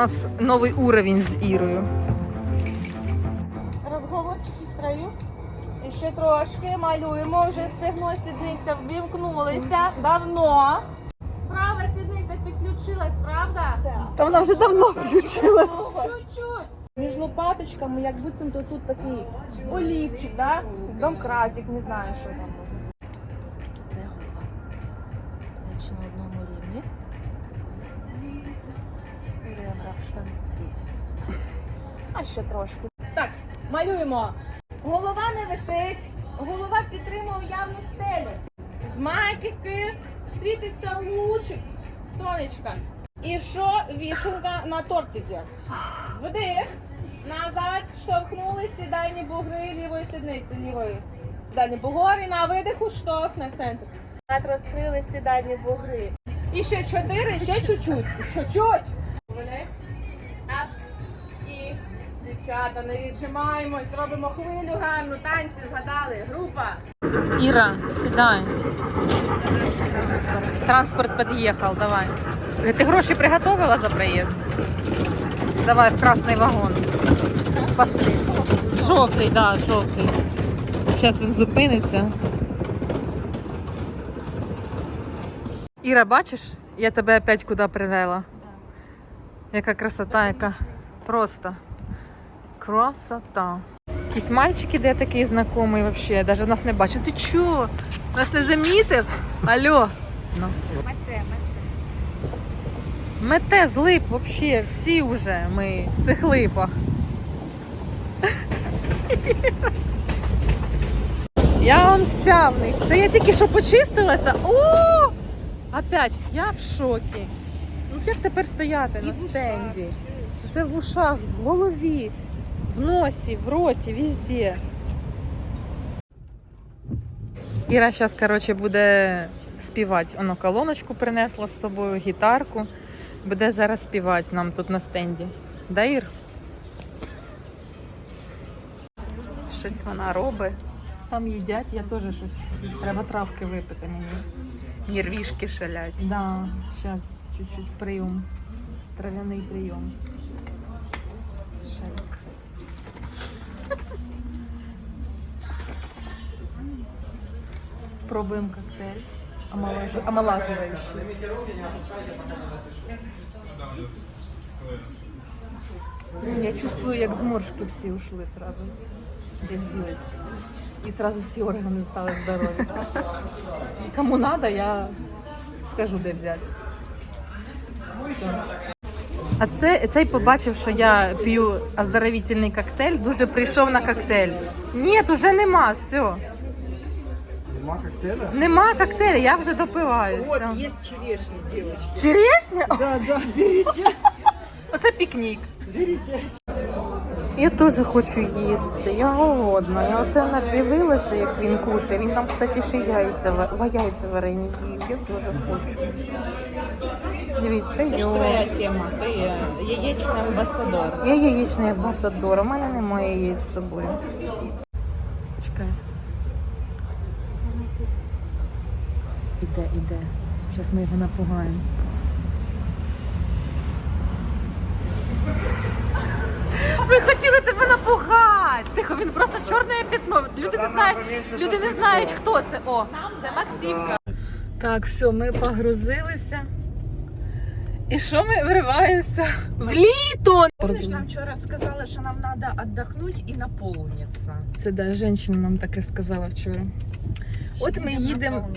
У нас новий уровень з Ірою. Розговорчики строю. І ще трошки малюємо, вже стегно сідниця ввімкнулися давно. Права сідниця підключилась, правда? Так. Та вона вже давно включилась. Чуть-чуть. Між лопаточками, як буцімто тут такий олівчик, да? домкратик, не знаю, що там А трошки. Так, малюємо. Голова не висить, голова підтримує уявну стелю. З маківки світиться лучик сонечка. І що вішенка на тортики? Вдих. Назад штовхнули сідальні бугри лівої сідниці, лівої. Сідальні бугори на видиху штовх на центр. Розкрили сідальні бугри. І ще чотири, ще чуть-чуть. Чуть-чуть. Дівчата, не віджимаємось, робимо хвилю гарну, танці, згадали, група. Іра, сідай. Транспорт під'їхав, давай. Ти гроші приготовила за проїзд? Давай в красний вагон. Послід. Жовтий, да, жовтий. Зараз він зупиниться. Іра, бачиш, я тебе опять куди привела. Яка красота, яка просто красота. Якісь мальчики, де такий знайомий вообще, навіть нас не бачив. Ти чо? Нас не замітив? Алло. Ну. Мете з лип вообще, всі вже ми в цих липах. Я он вся в них. Це я тільки що почистилася. О! Опять, я в шокі. Ну як тепер стояти на стенді? Вже в ушах, в голові, в носі, в роті, везде. Іра зараз, коротше, буде співати. Оно колоночку принесла з собою, гітарку. Буде зараз співати нам тут на стенді. Да, Ір? Щось вона робить. Там їдять, я теж щось. Треба травки випити мені. Нервішки шалять. Да, зараз чуть-чуть прийом. Трав'яний прийом. Пробуємо коктейль. Омолажу- Омолаживающий. Я чувствую, як зморшки всі ушли сразу. Десь ділись. І сразу всі органи стали здорові. Кому надо, я скажу, де взяти. А це, цей побачив, що я п'ю оздоровительний коктейль, дуже прийшов на коктейль. Ні, уже нема, все. Нема коктейля? Нема коктейля, я вже допиваю. Вот, есть черешня, девочки. Черешня? Да, да, берите, Оце пікнік. берите. Я теж хочу їсти, я голодна. Я оце надивилася, як він кушає. Він там, кстати, ще яйця, ва- яйця варені їв. Я теж хочу. Дивіться, Це ж твоя тема. Ти яєчний амбасадор. Я яєчний амбасадор, у мене немає яєць з собою. Іде, іде. Зараз ми його напугаємо. Ми хотіли тебе напугати. Тихо, він просто чорне пятно. Люди не знають, люди не знають, хто це. О, це Максимка. Так, все, ми погрузилися. І що ми вриваємося? В літо! Помниш, нам вчора сказали, що нам треба віддохнути і наповнитися. Це да, жінка нам таке сказала вчора. От ми їдемо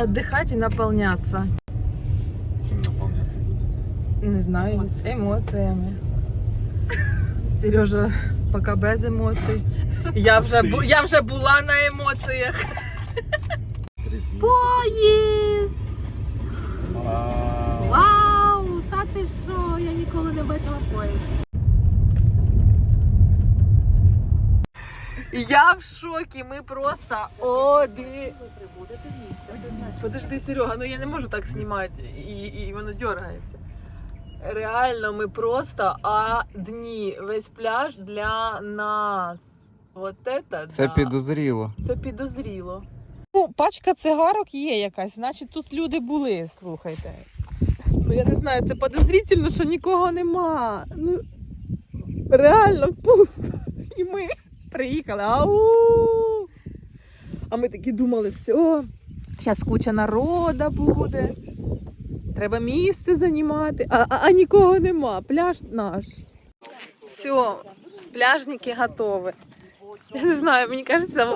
віддихати і наповнятися. Чем наполняться будете? Не знаю, емоціями. Сережа поки без емоцій. Я вже, бу- я вже була на емоціях. Поїзд! Вау! Та ти що? Я ніколи не бачила поїзд. Я в шокі, ми просто оди. Подожди, Серега, ну я не можу так знімати, і, і воно дергається. Реально, ми просто одні. Весь пляж для нас. Вот это Це да. підозріло. Це підозріло. Ну, пачка цигарок є якась, значить тут люди були, слухайте. Ну я не знаю, це подозрительно, що нікого нема. Ну реально пусто. І ми приїхали. Ау! А ми такі думали, все, зараз куча народа буде. Треба місце займати, а, а, а нікого нема. Пляж наш. Все, пляжники готові. Я не знаю, мені кажеться,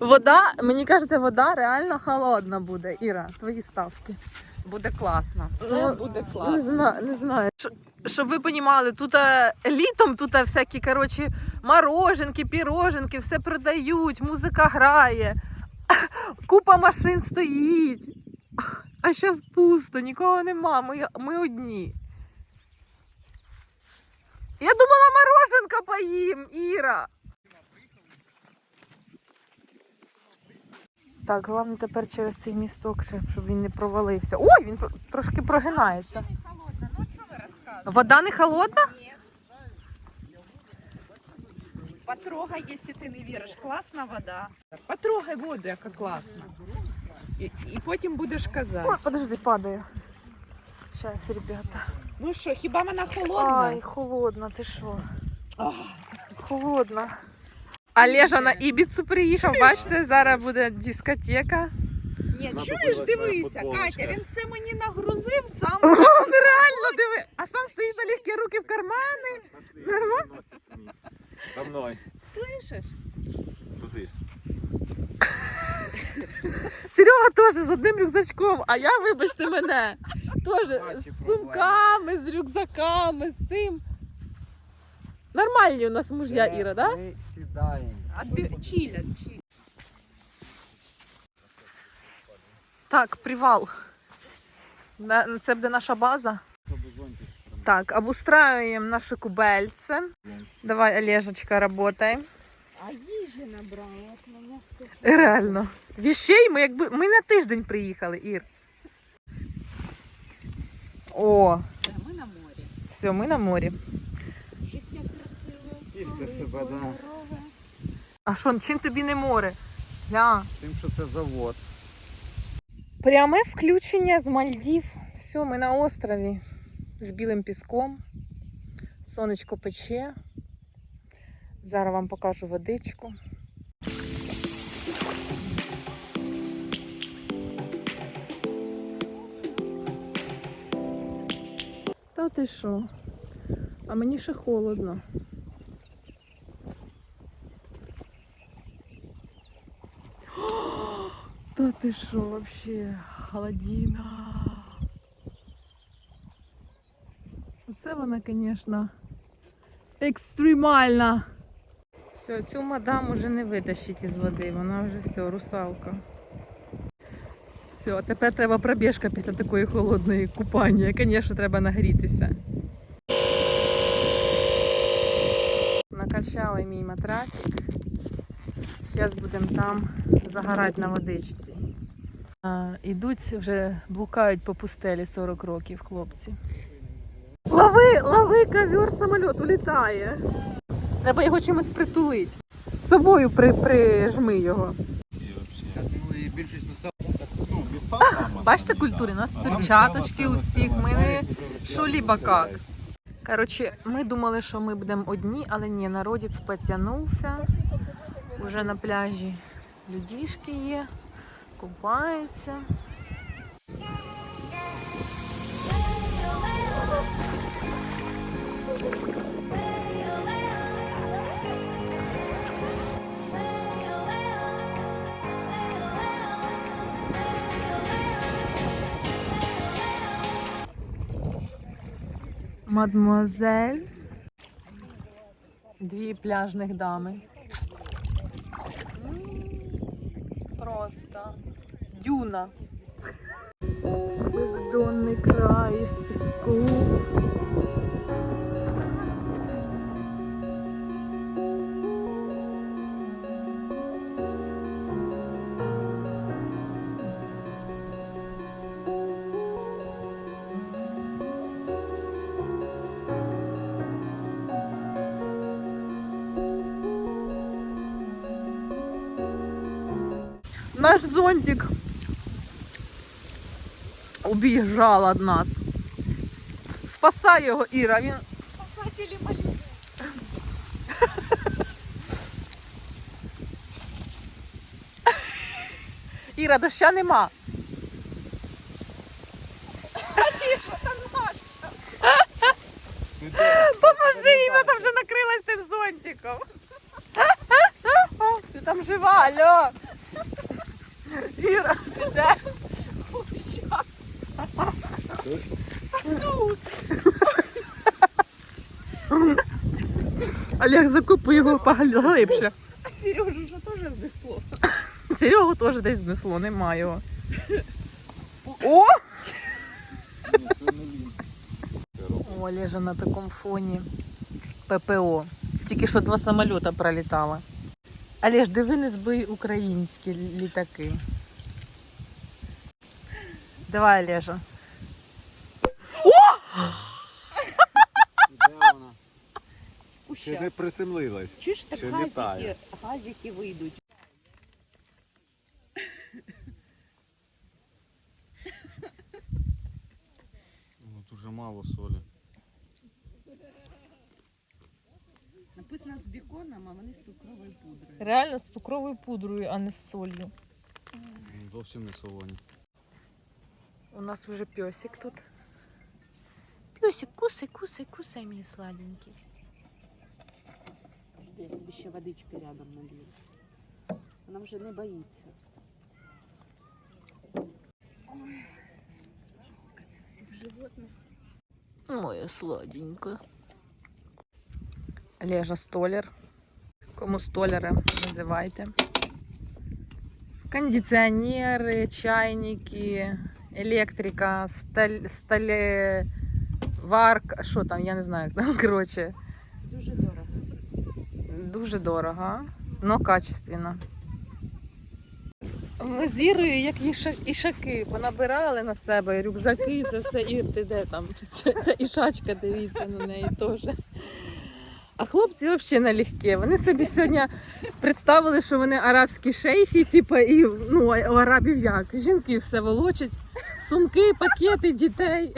вода, мені кажеться, вода реально холодна буде. Іра, твої ставки. Буде класно. Все Ну, буде Не класно. знаю, не знаю. Щ- Щоб ви розуміли, тут е, літом тут е, всякі коротше, мороженки, піроженки, все продають, музика грає, купа машин стоїть. А зараз пусто, нікого нема, ми, ми одні. Я думала, мороженка поїм, Іра. Так, головне тепер через цей місток, щоб він не провалився. Ой, він трошки прогинається. Ну? Вода не холодна? Потрогай, якщо ти не віриш. Класна вода. Потрогай воду, яка класна. І, і потім будеш казати. Ой, подожди, падаю. Зараз, ребята. Ну що, хіба вона холодна? Ай, холодно, ти що? Холодно. Олежа на Ібіцу приїхав, бачите, зараз буде дискотека. Ні, чуєш, дивися, Катя, він все мені нагрузив сам. Нереально диви, а сам стоїть на легкі руки в кармани. Нормально? За мною. Слышиш? Туди. Серега теж з одним рюкзачком, а я, вибачте мене, теж з сумками, з рюкзаками, з цим. Нормальні у нас муж'я, Іра, да? Ми сідаємо. А чиля, чиля. Так, привал. Це буде наша база. Так, обустраиваем наше кубельце. Давай, Олежечка, работай. А їжі набрала, от мене Реально. Віщей ми якби ми на тиждень приїхали, Ір. О, Все, ми на морі. все, ми на морі. Тіште себе, да. А що, чим тобі не море? Гля. Тим, що це завод. Пряме включення з Мальдів. Все, ми на острові з білим піском. Сонечко пече. Зараз вам покажу водичку. Та ти що? А мені ще холодно. Та ти що, вообще холодина. Оце вона, звісно, екстремальна. Все, цю мадам уже не витащить із води, вона вже все, русалка. Все, тепер треба пробіжка після такої холодної купання. Звісно, треба нагрітися. Накачали мій матрасик. Зараз будемо там загорати на водичці. А, ідуть вже блукають по пустелі 40 років, хлопці. Лови, лови ковер, самоліт улітає. Треба його чимось притулити. З собою при, прижми його. Бачите культури? У нас перчаточки у всіх. Ми не що-либо. Коротше, ми думали, що ми будемо одні, але ні, народець підтягнувся. Уже на пляжі людішки є, купаються. Мадмуазель. Дві пляжних дами. Просто дюна. Бездонний край з піску. Наш зонтик убежал от нас. Спасай його, Іра. Він Спасателі малюють. Іра, доща нема. Поможи, вона там вже накрилась тим зонтиком. Ти там жива, алло. Іра, ти де? Олег, закупи його поглибше. А Сережу вже теж знесло. Серегу теж десь знесло, нема його. О! О, Олежа на такому фоні ППО. Тільки що два самоліта пролітало. Олеж, диви не збий українські літаки. Давай, Олежа. Де вона? Ще не приземлилась. Чи ж так Ще газики, літає. газики вийдуть? Тут уже мало солі. Написано з біконом, а вони з цукровою пудрою. Реально з цукровою пудрою, а не з солью. Ну, Зовсім не солоні. У нас вже песик тут. Песик, кусай, кусай, кусай, мій сладенький. Жди, я тобі ще водички рядом налью. Вона вже не боїться. Ой, жалко це всіх животних. Моя сладенька. Олежа Столер. Кому столера називайте. Кондиціонери, чайники, електрика, сталь, сталеварка, що там, я не знаю, як там, коротше. Дуже дорого. Дуже дорого, але качественно. Ми з Ірою, як іша- ішаки, понабирали на себе рюкзаки, це все Ір, ти де там? Це, це ішачка, дивіться на неї теж. А хлопці взагалі налегке. Вони собі сьогодні представили, що вони арабські шейхи, типу, і ну, у арабів як? Жінки все волочать, сумки, пакети, дітей.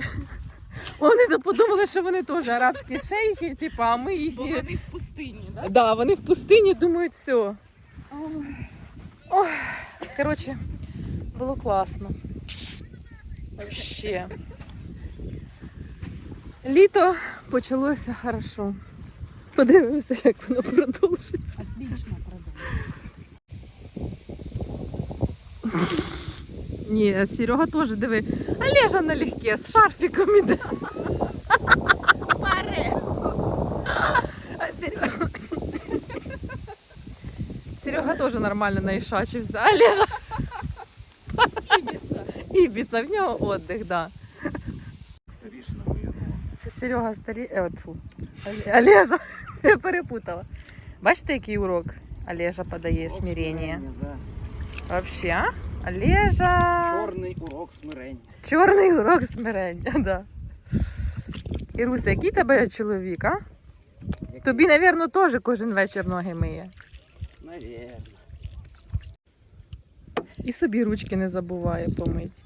Вони то подумали, що вони теж арабські шейхи, типу, а ми Бо вони в пустині, так? Да, вони в пустині думають, все. Ой, коротше, було класно. Вообще. Літо почалося хорошо. Подивимося, як воно продовжиться. Отлично Ні, Серега теж диви. Олежа налегке, з шарфіком іде. Серега... Серега теж нормально наішачився. Олежа Ібіца. Ібіца, в нього отдих, да. Це Серега старі. Е, тьфу. Олежа. Я перепутала. Бачите, який урок Олежа подає смирення? Да. Вообще, а? Олежа. Чорний урок смирень. Чорний урок смирення, да. Іруся, який тебе чоловік, а? Тобі, напевно, теж кожен вечір ноги миє. Навірно. І собі ручки не забуває помити.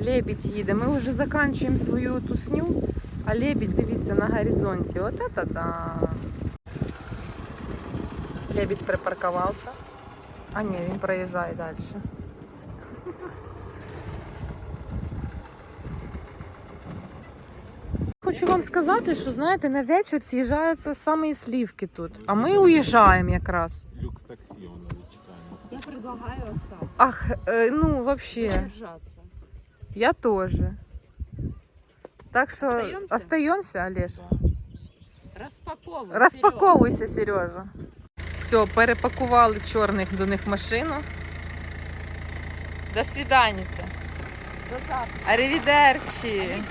Лебідь їде. Ми вже закінчуємо свою тусню, а лебідь, дивіться, на горизонті. От это да. Лебідь припаркувався. А ні, він проїжджає далі. Хочу вам сказати, що знаєте, на вечір з'їжджаються саме слівки тут. А ми уїжджаємо якраз. Люкс таксі воно чекаємо. Я предлагаю остатися. Ах, е, ну вообще, Задержаться. я тоже. Так що Остаємося? остаємося, Олеж. Розпаковуй. Розпаковуйся, Сережа. Все, перепакували чорних до них машину. До свиданиці. До завтра. Арівідерчі.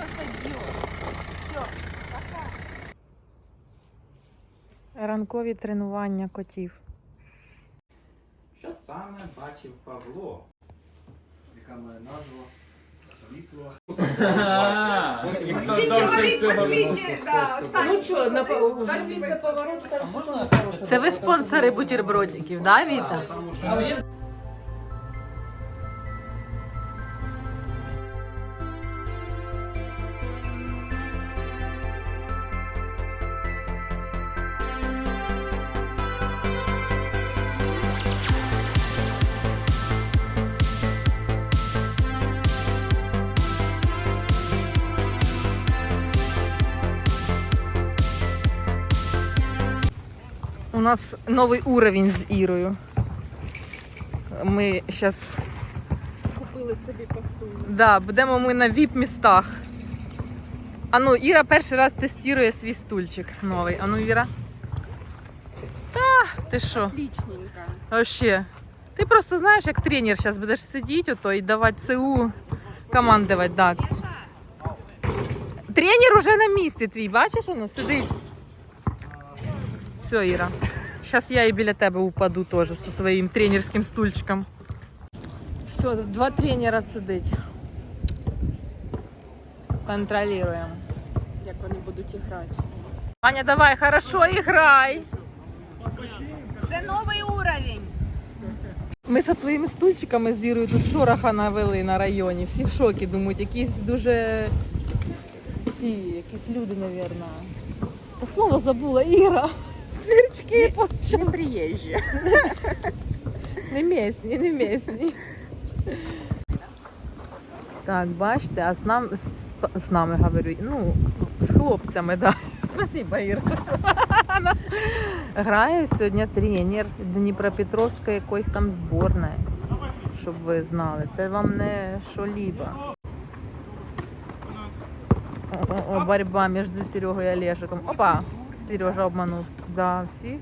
Ранкові тренування котів. Що саме бачив Павло? Яка моя назва? Світло. Чи чоловік да, останній. Ну що, на пов- Так, після повороту. Це ви спонсори бутербродиків, да, Віта? Нас новий уровень з Ірою. Ми зараз Купили собі по да, будемо ми на віп-містах. А ну, Іра перший раз тестує свій стульчик новий. А ну, Іра. Та, ти що? Отличненько. Вообще. Ти просто знаєш, як тренер зараз будеш сидіти ото і давати ЦУ командувати. Так. Тренер уже на місці твій, бачиш, воно сидить. Все, Іра. Зараз я і біля тебе упаду теж зі своїм тренерським стульчиком. Все, два тренера сидить. Контролюємо. Як вони будуть грати. Аня, давай, хорошо грай. Це новий уровень. Ми зі своїми стульчиками з Ірою тут шороха навели на районі. Всі в шокі думають, якісь дуже ці, якісь люди, напевно. Та слово забула Іра. Свірчки. Не приїжджі. Не місні, не місні. Так, бачите, а з нами, з, з нами говорю, ну, з хлопцями, да. Спасибо, Ір. Грає сьогодні тренер Дніпропетровської якоїсь там зборної, щоб ви знали. Це вам не що-либо. О, о, о, борьба між Серегою і Олежиком. Опа, Сережа обманув. Да, всі